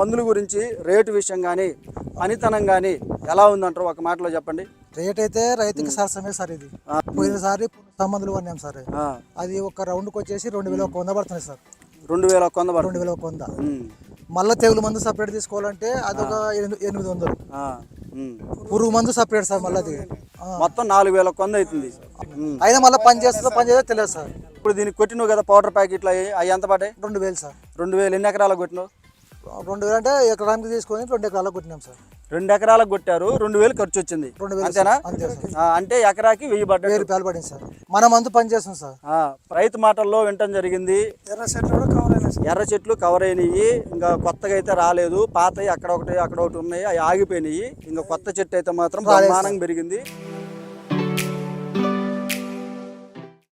మందుల గురించి రేటు విషయం కానీ పనితనం కానీ ఎలా ఉందంటారు? ఒక మాటలో చెప్పండి. రేట్ అయితే రైతుకి సరసమే సార్ ఇది. పోయినసారి సంబంధులు కొన్నాం సార్. అది ఒక రౌండ్కి వచ్చేసి రెండు వేల ఒక వంద పడుతుంది సార్. రెండు వేల కొంద రెండు వేల ఒక వంద. ఉమ్, మళ్ళీ తెగులు మందు సపరేట్ తీసుకోవాలంటే అదొక ఎనిమిది ఎనిమిది వందలు. పురుగు మందు సపరేట్ సార్ మళ్ళీ అది. మొత్తం నాలుగు వేల కొంద అవుతుంది. అయినా మళ్ళీ పని చేస్తుందో పని చేస్తే తెలియదు సార్. ఇప్పుడు దీనికి కొట్టినావు కదా పౌడర్ ప్యాకెట్లు అవి అవి ఎంత పడ్డాయి? రెండు వేలు సార్. రెండు వేలు ఎన్ని ఎకరాలకు కొట్టినావు? రెండు వేలు అంటే ఎకరానికి తీసుకొని రెండు ఎకరాలకు కొట్టినాం సార్. రెండు ఎకరాలకు కొట్టారు రెండు వేలు ఖర్చు వచ్చింది. రెండు వేలు అంతేనా? అంతే సార్. ఆ, అంటే ఎకరాకి వెయ్యి పడ్డాయి వెయ్యి రూపాయలు పడింది సార్. మన మందు పని చేస్తుంది సార్. ఆ, రైతు మాటల్లో వినటం జరిగింది. ఎర్ర చెట్లు కూడా కవర్ అయినా సార్. ఎర్ర చెట్లు కవర్ అయినాయి. ఇంకా కొత్తగా అయితే రాలేదు. పాతవి అక్కడ ఒకటి అక్కడ ఒకటి ఉన్నాయి. అవి ఆగిపోయినాయి. ఇంకా కొత్త చెట్టు అయితే మాత్రం బ్రహ్మాండంగా పెరిగింది.